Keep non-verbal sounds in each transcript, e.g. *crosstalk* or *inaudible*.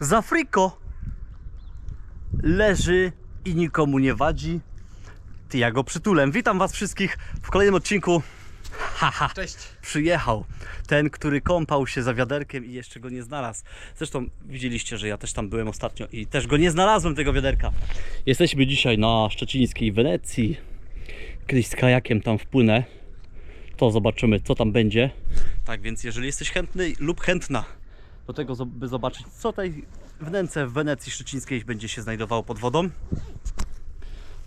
z Afriko leży i nikomu nie wadzi. Ty, ja go przytulem. Witam was wszystkich w kolejnym odcinku. Haha, Cześć. przyjechał ten, który kąpał się za wiaderkiem i jeszcze go nie znalazł. Zresztą widzieliście, że ja też tam byłem ostatnio i też go nie znalazłem, tego wiaderka. Jesteśmy dzisiaj na szczecińskiej Wenecji. Kiedyś z kajakiem tam wpłynę. To zobaczymy, co tam będzie. Tak więc, jeżeli jesteś chętny lub chętna do tego, by zobaczyć, co tej wnęce w Wenecji szczecińskiej będzie się znajdowało pod wodą,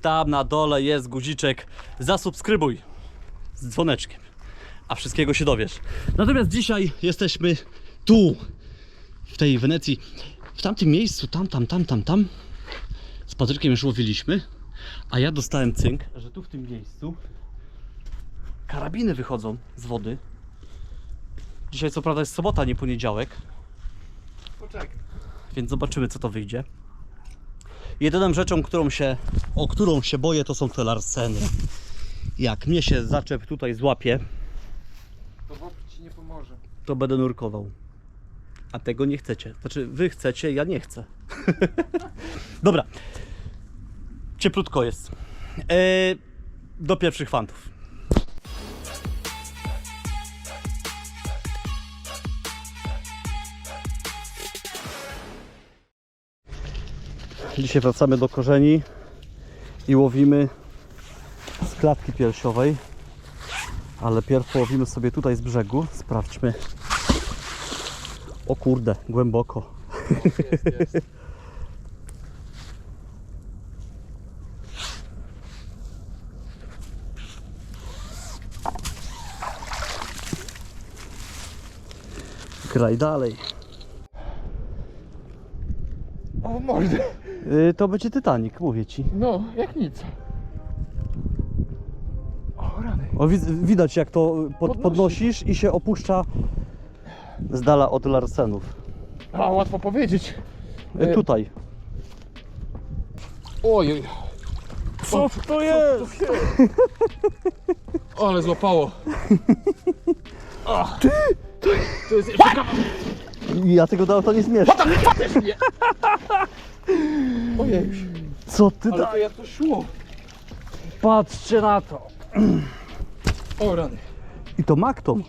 tam na dole jest guziczek zasubskrybuj z dzwoneczkiem, a wszystkiego się dowiesz. Natomiast dzisiaj jesteśmy tu, w tej Wenecji, w tamtym miejscu, tam, tam, tam, tam, tam. Z Patrykiem już łowiliśmy, a ja dostałem cynk, że tu w tym miejscu karabiny wychodzą z wody. Dzisiaj co prawda jest sobota, nie poniedziałek, Poczekaj. więc zobaczymy co to wyjdzie. Jedyną rzeczą, którą się, o którą się boję, to są te larseny. Jak mnie się zaczep tutaj złapie, To wopr ci nie pomoże. to będę nurkował. A tego nie chcecie. Znaczy, wy chcecie, ja nie chcę. *laughs* Dobra. Cieplutko jest. E, do pierwszych fantów. Dzisiaj wracamy do korzeni i łowimy z klatki piersiowej. Ale pierw połowimy sobie tutaj z brzegu. Sprawdźmy. O kurde, głęboko. Jest, *laughs* jest. Graj dalej. O mordę. Yy, to będzie Titanic, mówię ci. No, jak nic. O rany. O, wi- widać jak to pod, Podnosi. podnosisz i się opuszcza z dala od larsenów. A, łatwo powiedzieć. E, tutaj. Oj, oj. Co to jest? Ale złapało. Ty! To jest jeszcze kawał. Ja tego do auta nie zmieszczę. Ojej. Co ty Ale da? to jak to szło. Patrzcie na to. O rany. I to Macton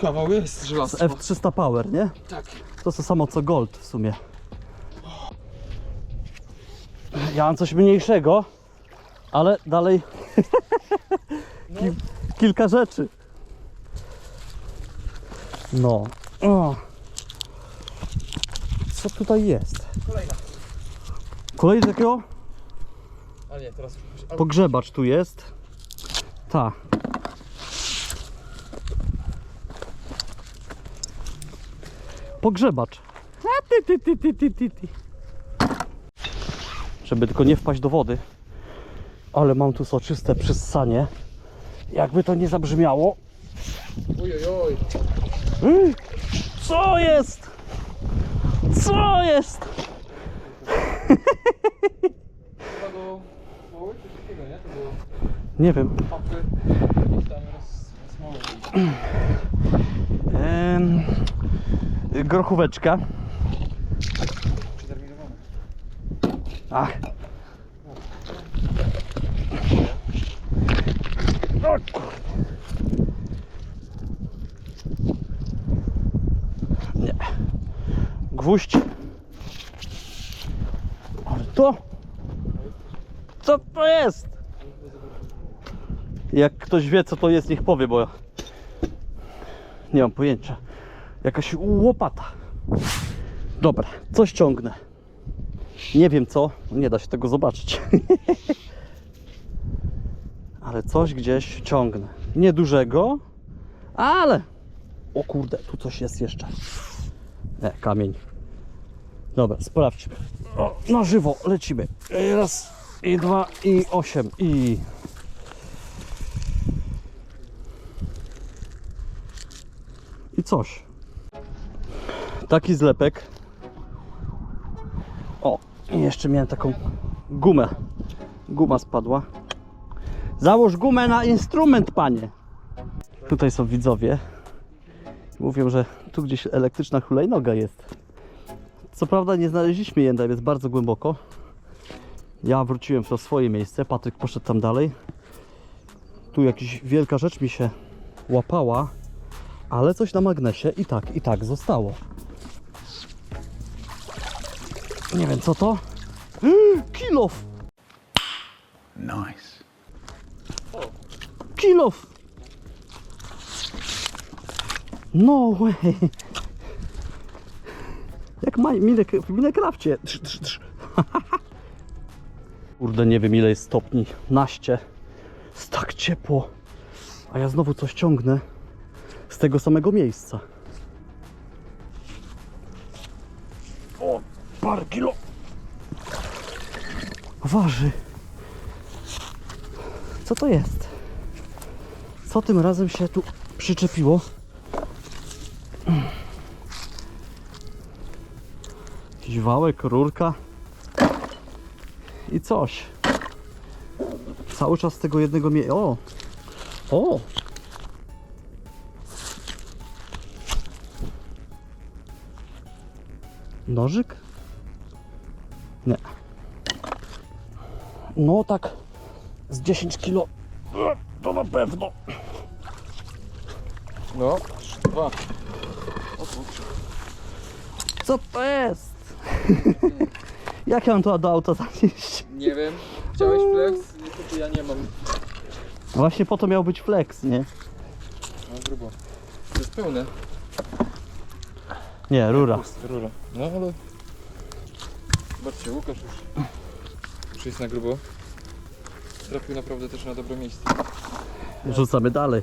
Kawał jest z żelastwa. F300 Power, nie? Tak. To to samo co Gold w sumie. Ja mam coś mniejszego, ale dalej *laughs* Ki- kilka rzeczy. No. O. Co tutaj jest? Kolejna. Kolejny takiego A nie, teraz... Pogrzebacz tu jest. Ta. Pogrzebacz. A, ty, ty, ty, ty, ty, ty, ty. Żeby tylko nie wpaść do wody. Ale mam tu soczyste przyssanie. Jakby to nie zabrzmiało. Oj, oj, oj. Mm, Co jest? Co jest? Chyba do smoły, coś takiego, nie? To było Nie wiem. papy gdzieś tam roz, rozmowy. Em, grochóweczka. Przeterminowane. Ach. O kurde. Gwóźdź. Ale to? Co to jest? Jak ktoś wie co to jest, niech powie, bo ja nie mam pojęcia. Jakaś łopata. Dobra, coś ciągnę. Nie wiem co, nie da się tego zobaczyć. *laughs* ale coś gdzieś ciągnę. Niedużego, ale. O kurde, tu coś jest jeszcze. Nie, kamień. Dobra, sprawdźmy. O, na żywo lecimy. Raz, i dwa, i osiem, i. I coś. Taki zlepek. O, i jeszcze miałem taką gumę. Guma spadła. Załóż gumę na instrument, panie. Tutaj są widzowie. Mówią, że tu gdzieś elektryczna hulajnoga jest. Co prawda nie znaleźliśmy jędem, jest bardzo głęboko. Ja wróciłem w to swoje miejsce, Patryk poszedł tam dalej. Tu jakaś wielka rzecz mi się łapała, ale coś na magnesie i tak, i tak zostało. Nie wiem co to. *gasps* Kilof! Nice. Kilof! No way! Jak ma minek, w Minecrafcie. Trz, trz, trz. *laughs* Kurde, nie wiem ile jest stopni. Naście. Jest tak ciepło. A ja znowu coś ciągnę z tego samego miejsca. O, parę kilo. Waży. Co to jest? Co tym razem się tu przyczepiło? Jakiś wałek, rurka i coś. Cały czas z tego jednego mie... O! O! Nożyk? Nie. No tak z 10 kilo. To na pewno. No, dwa. O kurczę. Co to jest? *laughs* Jak ja mam to do auta zanieść? Nie wiem. Chciałeś flex? Niestety ja nie mam. Właśnie po to miał być flex, nie? No grubo. To jest pełne. Nie, rura. Pust, rura. No ale... Zobaczcie, Łukasz już... Już jest na grubo. Trafił naprawdę też na dobre miejsce. Rzucamy dalej.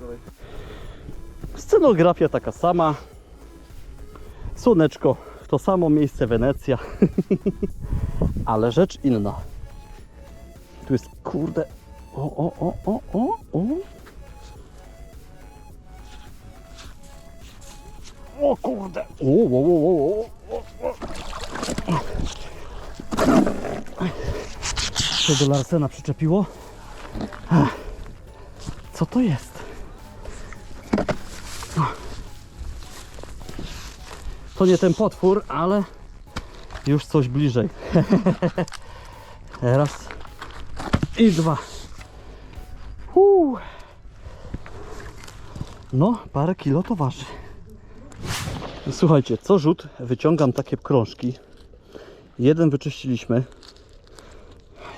Dalej. Scenografia taka sama. Słoneczko, to samo miejsce Wenecja. *laughs* Ale rzecz inna. Tu jest kurde. O, o, o, o, o, o. O kurde. O, o, o, o, o, o. Się do Larsena przyczepiło. Co to jest? To nie ten potwór, ale już coś bliżej. *laughs* Raz i dwa. Uu. No, parę kilo to waży. Słuchajcie, co rzut wyciągam takie krążki. Jeden wyczyściliśmy.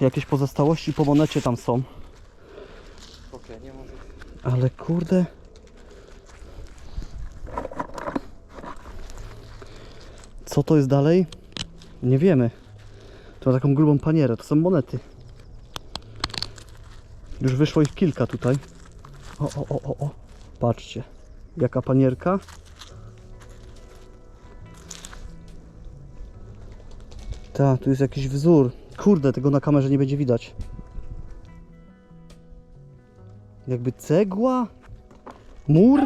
Jakieś pozostałości po monecie tam są. Ale kurde. Co to jest dalej? Nie wiemy. To ma taką grubą panierę. To są monety. Już wyszło ich kilka tutaj. O, o, o, o, o. Patrzcie. Jaka panierka. Ta, tu jest jakiś wzór. Kurde, tego na kamerze nie będzie widać. Jakby cegła? Mur?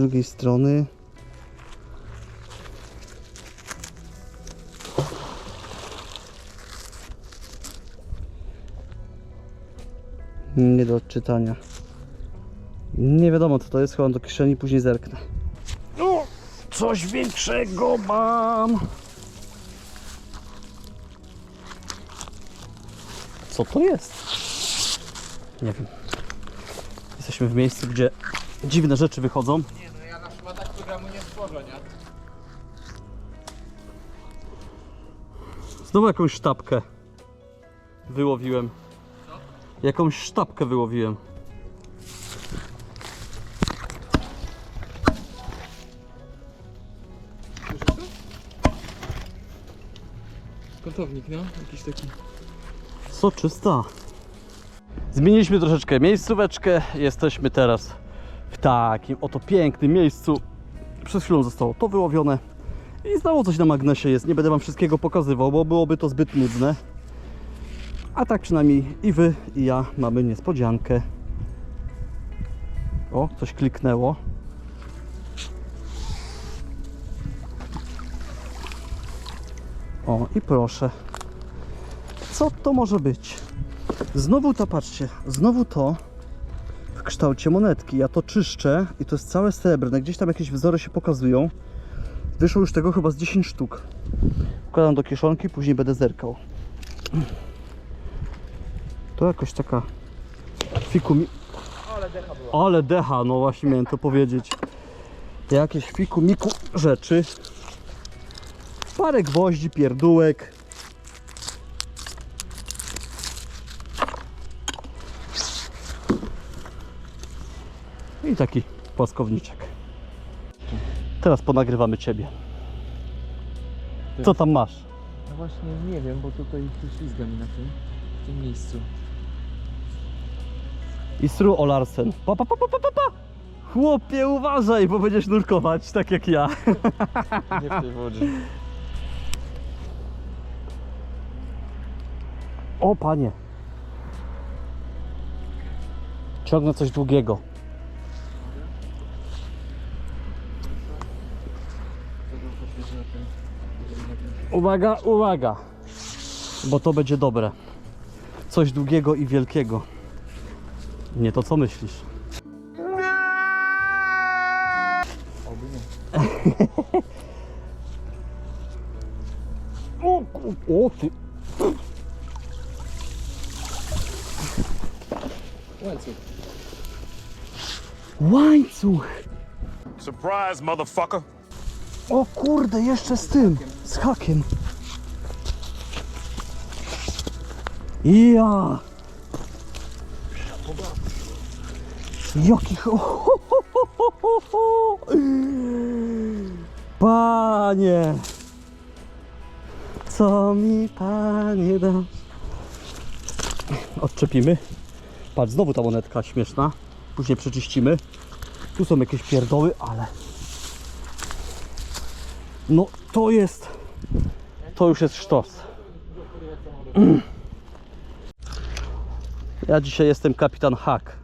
Drugiej strony. Nie do odczytania. Nie wiadomo co to jest, chowam do kieszeni, później zerknę. O, coś większego mam. Co to jest? Nie wiem. Jesteśmy w miejscu, gdzie dziwne rzeczy wychodzą. Nie no, ja na szmatach nie? Znowu jakąś sztabkę wyłowiłem. Jakąś sztabkę wyłowiłem. Kątownik, no? Jakiś taki. Soczysta. Zmieniliśmy troszeczkę miejscóweczkę. Jesteśmy teraz w takim oto pięknym miejscu. Przed chwilą zostało to wyłowione. I znowu coś na magnesie jest. Nie będę Wam wszystkiego pokazywał, bo byłoby to zbyt nudne. A tak przynajmniej i Wy, i ja mamy niespodziankę. O, coś kliknęło. O, i proszę. Co to może być? Znowu to, patrzcie, znowu to w kształcie monetki. Ja to czyszczę i to jest całe srebrne. Gdzieś tam jakieś wzory się pokazują. Wyszło już tego chyba z 10 sztuk. Wkładam do kieszonki, później będę zerkał. To jakoś taka fiku mi... Ale decha, no właśnie miałem to powiedzieć. Jakieś fiku miku rzeczy. Parę gwoździ, pierdółek. I taki płaskowniczek. Teraz ponagrywamy Ciebie. Co tam masz? No właśnie nie wiem, bo tutaj ślizga mi na tym, w tym miejscu. I Stru Olarsen. Pa, pa, pa, pa, pa, pa. Chłopie, uważaj, bo będziesz nurkować, tak jak ja. Nie w tej wodzie. O, panie. Ciągnę coś długiego. Uwaga, uwaga. Bo to będzie dobre. Coś długiego i wielkiego. Nie to, co myślisz. Oby nie. O, o ty. Łańcuch. Łańcuch. Surprise, motherfucker. O kurde, jeszcze z tym, z hakiem. Ja. Jaki ho- *laughs* Panie. Co mi panie dasz? Odczepimy. Patrz, znowu ta monetka śmieszna. Później przeczyścimy. Tu są jakieś pierdoły, ale no to jest. To już jest sztos. Ja dzisiaj jestem kapitan Hak.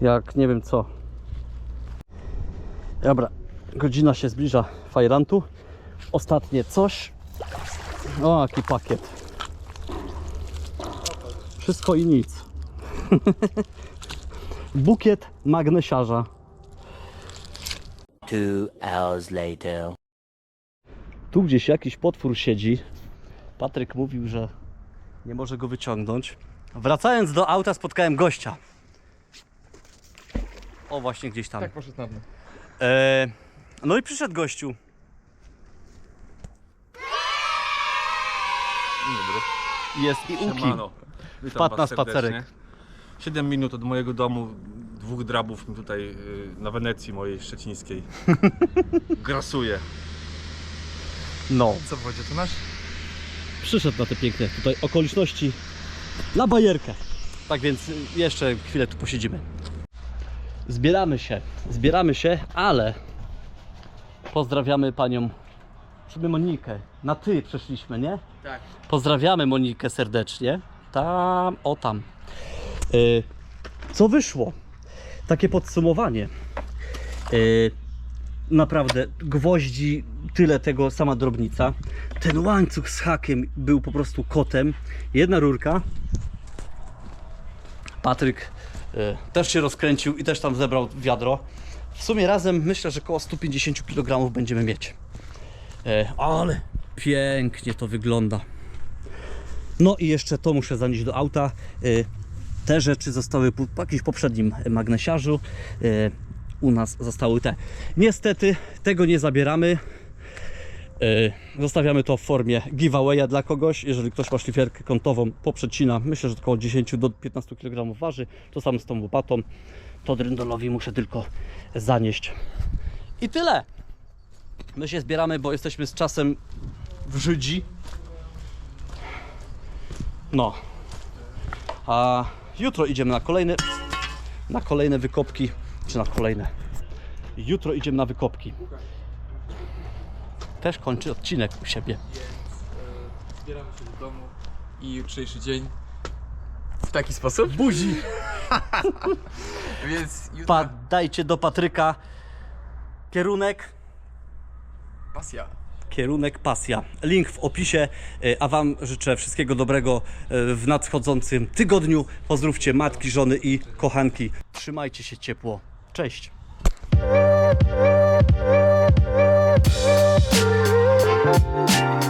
Jak nie wiem co. Dobra, godzina się zbliża fajrantu. Ostatnie coś. O, jaki pakiet. Wszystko i nic. *laughs* Bukiet magnesiarza. Two hours later. Tu gdzieś jakiś potwór siedzi. Patryk mówił, że nie może go wyciągnąć. Wracając do auta spotkałem gościa. O, właśnie gdzieś tam. Tak poszedł na dno. E, no i przyszedł gościu. Dzień dobry. Jest i Uki. Siemano. Witam Wpadł was na spacerek. serdecznie. 7 minut od mojego domu, dwóch drabów mi tutaj y, na Wenecji mojej szczecińskiej *laughs* grasuje. No, Co w wodzie, to nasz? przyszedł na te piękne tutaj okoliczności na bajerkę. Tak więc y, jeszcze chwilę tu posiedzimy. Zbieramy się, zbieramy się, ale pozdrawiamy panią, żeby Monikę. Na ty przeszliśmy, nie? Tak. Pozdrawiamy Monikę serdecznie. Tam, o tam. Y, co wyszło? Takie podsumowanie. Y, naprawdę, gwoździ, tyle tego, sama drobnica. Ten łańcuch z hakiem był po prostu kotem. Jedna rurka. Patryk y, też się rozkręcił i też tam zebrał wiadro. W sumie razem myślę, że około 150 kg będziemy mieć. E, ale pięknie to wygląda. No i jeszcze to muszę zanieść do auta. E, Te rzeczy zostały po jakimś poprzednim magnesiarzu. E, U nas zostały te. Niestety tego nie zabieramy. E, Zostawiamy to w formie giveawaya dla kogoś. Jeżeli ktoś ma szlifierkę kątową, poprzecina. Myślę, że około 10 do 15 kg waży. To samo z tą łopatą. To Dryndolowi muszę tylko zanieść. I tyle. My się zbieramy, bo jesteśmy z czasem w Żydzi. No. A jutro idziemy na kolejne na kolejne wykopki, czy na kolejne. Jutro idziemy na wykopki. Też kończy odcinek u siebie. Zbieramy się do domu i jutrzejszy dzień w taki sposób. Buzi! *laughs* Więc jutro Padajcie do Patryka. Kierunek pasja. Kierunek pasja. Link w opisie, y, a Wam życzę wszystkiego dobrego y, w nadchodzącym tygodniu. Pozdrówcie matki, żony i kochanki. Trzymajcie się ciepło. Cześć! Thank you.